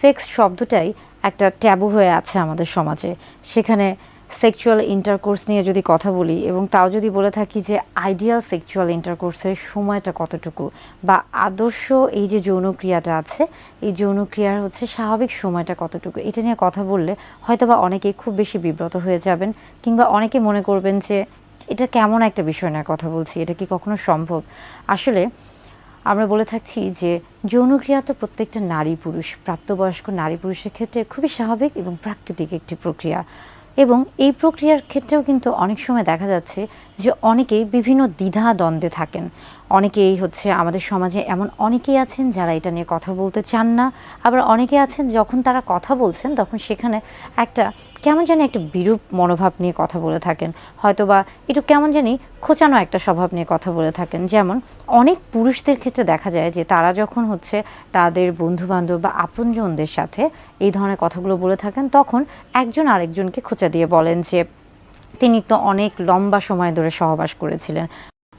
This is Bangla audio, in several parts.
সেক্স শব্দটাই একটা ট্যাবু হয়ে আছে আমাদের সমাজে। সেখানে সেক্সুয়াল ইন্টারকোর্স নিয়ে যদি কথা বলি এবং তাও যদি বলে থাকি যে আইডিয়াল সেক্সুয়াল ইন্টারকোর্সের সময়টা কতটুকু বা আদর্শ এই যে যৌনক্রিয়াটা আছে, এই যৌনক্রিয়ার হচ্ছে স্বাভাবিক সময়টা কতটুকু, এটা নিয়ে কথা বললে হয়তো বা অনেকেই খুব বেশি বিব্রত হয়ে যাবেন কিংবা অনেকে মনে করবেন যে এটা কেমন একটা বিষয় নিয়ে কথা বলছি, এটা কি কখনো সম্ভব? আসলে আমরা বলে থাকছি যে যৌনক্রিয়া তো প্রত্যেকটা নারী পুরুষ, প্রাপ্তবয়স্ক নারী পুরুষের ক্ষেত্রে খুবই স্বাভাবিক এবং প্রাকৃতিক একটি প্রক্রিয়া। এবং এই প্রক্রিয়ার ক্ষেত্রেও কিন্তু অনেক সময় দেখা যাচ্ছে যে অনেকেই বিভিন্ন দ্বিধা দ্বন্দ্বে থাকেন। অনেকেই হচ্ছে আমাদের সমাজে এমন অনেকেই আছেন যারা এটা নিয়ে কথা বলতে চান না। আবার অনেকে আছেন যখন তারা কথা বলছেন তখন সেখানে একটা কেমন জানি একটা বিরূপ মনোভাব নিয়ে কথা বলে থাকেন। হয়তো বা একটু কেমন জানি খোঁচানো একটা স্বভাব নিয়ে কথা বলে থাকেন। যেমন অনেক পুরুষদের ক্ষেত্রে দেখা যায় যে তারা যখন হচ্ছে তাদের বন্ধু বান্ধব বা আপনজনদের সাথে এই ধরনের কথাগুলো বলে থাকেন, তখন একজন আরেকজনকে খোঁচা দিয়ে বলেন যে তিনি তো অনেক লম্বা সময় ধরে সহবাস করেছিলেন।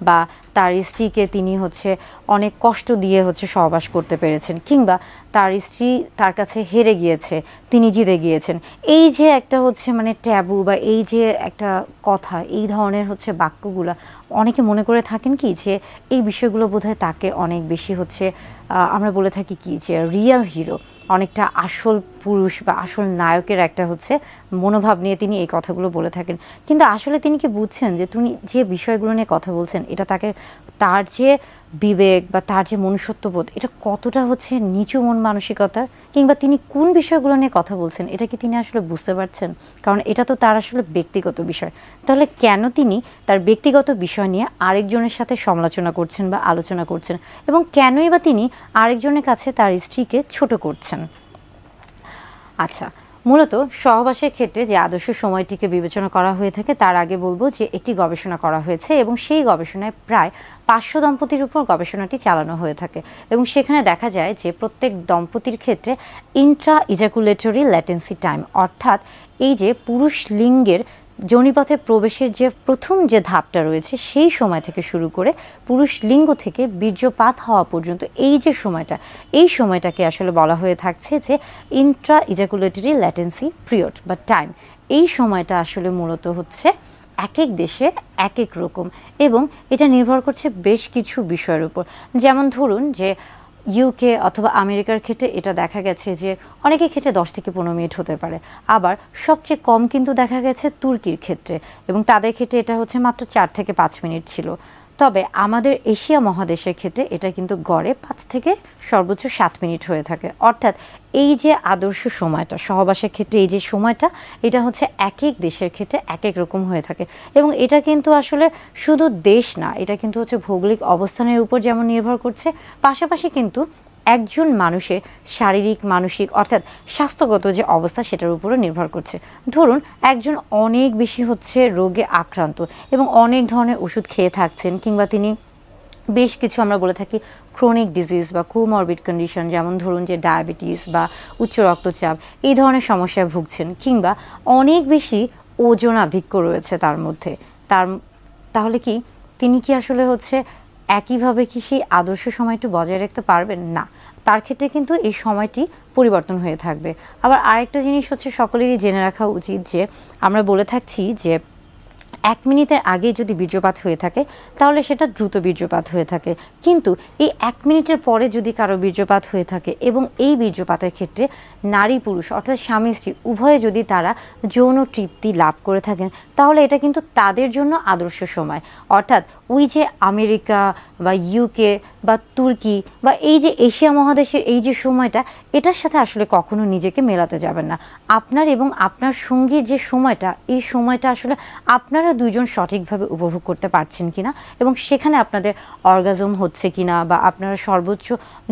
বা তার স্ত্রীকে তিনি হচ্ছে অনেক কষ্ট দিয়ে হচ্ছে সহবাস করতে পেরেছেন কিংবা তার স্ত্রী তার কাছে হেরে গিয়েছে, তিনি জিতে গিয়েছেন। এই যে একটা হচ্ছে মানে ট্যাবু বা এই যে একটা কথা, এই ধরনের হচ্ছে বাক্যগুলো অনেকে মনে করে থাকেন কি যে এই বিষয়গুলো বোধহয় তাকে অনেক বেশি হচ্ছে আমরা বলে থাকি কি যে রিয়েল হিরো অনেকটা আসল পুরুষ বা আসল নায়কের একটা হচ্ছে মনোভাব নিয়ে তিনি এই কথাগুলো বলে থাকেন। কিন্তু আসলে তিনি কি বুঝছেন যে তুমি যে বিষয়গুলো নিয়ে কথা বলছেন, এটা তাকে তার যে বিবেক বা তার যে মনুষ্যত্ববোধ, এটা কতটা হচ্ছে নিচু মন মানসিকতার? কিংবা তিনি কোন বিষয়গুলো নিয়ে কথা বলছেন, এটা কি তিনি আসলে বুঝতে পারছেন? কারণ এটা তো তার আসলে ব্যক্তিগত বিষয়। তাহলে কেন তিনি তার ব্যক্তিগত বিষয় নিয়ে আরেকজনের সাথে সমালোচনা করছেন বা আলোচনা করছেন? এবং কেনই বা তিনি আরেকজনের কাছে তার স্ত্রীকে ছোট করছেন? আচ্ছা মূলত সহবাসের ক্ষেত্রে যে আদর্শ সময়টিকে বিবেচনা করা হয়ে থাকে, তার আগে বলব যে একটি গবেষণা করা হয়েছে এবং সেই গবেষণায় প্রায় পাঁচশো দম্পতির উপর গবেষণাটি চালানো হয়ে থাকে এবং সেখানে দেখা যায় যে প্রত্যেক দম্পতির ক্ষেত্রে ইন্ট্রা ইজাকুলেটরি ল্যাটেন্সি টাইম অর্থাৎ এই যে পুরুষ লিঙ্গের যোনিপথে প্রবেশের যে প্রথম যে ধাপটা রয়েছে, সেই সময় থেকে শুরু করে পুরুষ লিঙ্গ থেকে বীর্যপাত হওয়া পর্যন্ত এই যে সময়টা, এই সময়টাকে আসলে বলা হয়ে থাকছে যে ইন্ট্রা ইজাকুলেটরি ল্যাটেন্সি পিরিয়ড বা টাইম এই সময়টা আসলে মূলত হচ্ছে এক এক দেশে এক এক রকম এবং এটা নির্ভর করছে বেশ কিছু বিষয়ের উপর। যেমন ধরুন যে ইউকে অথবা আমেরিকার ক্ষেত্রে এটা দেখা গেছে যে অনেকের ক্ষেত্রে দশ থেকে পনেরো মিনিট হতে পারে। আবার সবচেয়ে কম কিন্তু দেখা গেছে তুর্কির ক্ষেত্রে এবং তাদের ক্ষেত্রে এটা হচ্ছে মাত্র চার থেকে পাঁচ মিনিট ছিল। তবে আমাদের এশিয়া মহাদেশের ক্ষেত্রে এটা কিন্তু গড়ে পাঁচ থেকে সর্বোচ্চ সাত মিনিট হয়ে থাকে। অর্থাৎ এই যে আদর্শ সময়টা, সহবাসের ক্ষেত্রে এই যে সময়টা, এটা হচ্ছে এক এক দেশের ক্ষেত্রে এক এক রকম হয়ে থাকে। এবং এটা কিন্তু আসলে শুধু দেশ না, এটা কিন্তু হচ্ছে ভৌগোলিক অবস্থানের উপর যেমন নির্ভর করছে, পাশাপাশি কিন্তু একজন মানুষের শারীরিক, মানসিক অর্থাৎ স্বাস্থ্যগত যে অবস্থা সেটার উপরও নির্ভর করছে। ধরুন, একজন অনেক বেশি হচ্ছে রোগে আক্রান্ত এবং অনেক ধরনের ওষুধ খেয়ে থাকছেন কিংবা তিনি বেশ কিছু আমরা বলে থাকি ক্রনিক ডিজিজ বা কোমরবিড কন্ডিশন যেমন ধরুন যে ডায়াবেটিস বা উচ্চ রক্তচাপ, এই ধরনের সমস্যায় ভুগছেন কিংবা অনেক বেশি ওজন আধিক্য রয়েছে তার মধ্যে। তার, তাহলে কি তিনি কি আসলে হচ্ছে একইভাবে কি সেই আদর্শ সময়টি বজায় রাখতে পারবেন? না। তার ক্ষেত্রে কিন্তু এই সময়টি পরিবর্তন হয়ে থাকবে। আবার আরেকটা জিনিস হচ্ছে সকলেরই জেনে রাখা উচিত যে, আমরা বলে থাকছি যে এক মিনিটের আগে যদি বীর্যপাত হয়ে থাকে, তাহলে সেটা দ্রুত বীর্যপাত হয়ে থাকে। কিন্তু এই এক মিনিটের পরে যদি কারও বীর্যপাত হয়ে থাকে এবং এই বীর্যপাতের ক্ষেত্রে নারী পুরুষ অর্থাৎ স্বামী স্ত্রী, উভয়ে যদি তারা যৌন তৃপ্তি লাভ করে থাকেন, তাহলে এটা কিন্তু তাদের জন্য আদর্শ সময়। অর্থাৎ ওই যে আমেরিকা বা ইউকে বা তুর্কি বা এই যে এশিয়া মহাদেশের এই যে সময়টা, এটার সাথে আসলে কখনো নিজেকে মেলাতে যাবেন না। আপনার এবং আপনার সঙ্গীর যে সময়টা, এই সময়টা আসলে আপনারা দুইজন সঠিকভাবে উপভোগ করতে পারছেন কিনা এবং সেখানে আপনাদের অর্গাজম হচ্ছে কিনা বা আপনারা সর্বোচ্চ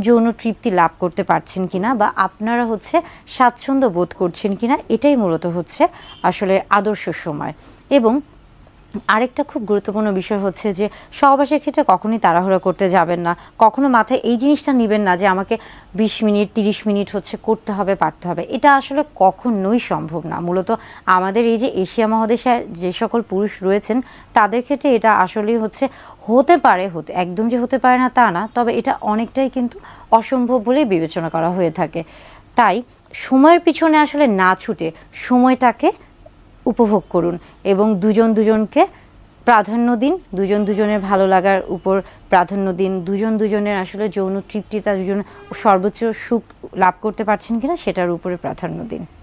যৌন তৃপ্তি লাভ করতে পারছেন কিনা বা আপনারা হচ্ছে স্বাচ্ছন্দ্য বোধ করছেন কিনা, এটাই মূলত হচ্ছে আসলে আদর্শ সময়। এবং আরেকটা খুব গুরুত্বপূর্ণ বিষয় হচ্ছে যে সহবাসের ক্ষেত্রে কখনোই তাড়াহুড়ো করতে যাবেন না। কখনো মাথায় এই জিনিসটা নেবেন না যে আমাকে বিশ মিনিট, তিরিশ মিনিট হচ্ছে করতে হবে, পারতে হবে। এটা আসলে কখনোই সম্ভব না। মূলত আমাদের এই যে এশিয়া মহাদেশে যে সকল পুরুষ রয়েছেন, তাদের ক্ষেত্রে এটা আসলেই হচ্ছে হতে পারে, হতে, একদম যে হতে পারে না তা না, তবে এটা অনেকটাই কিন্তু অসম্ভব বলেই বিবেচনা করা হয়ে থাকে। তাই সময়ের পিছনে আসলে না ছুটে সময়টাকে উপভোগ করুন এবং দুজন দুজনকে প্রাধান্য দিন, দুজন দুজনের ভালো লাগার উপর প্রাধান্য দিন, দুজন দুজনের আসলে যৌন তৃপ্তি তৃপ্তিতা, দুজন সর্বোচ্চ সুখ লাভ করতে পারছেন কিনা সেটার উপরে প্রাধান্য দিন।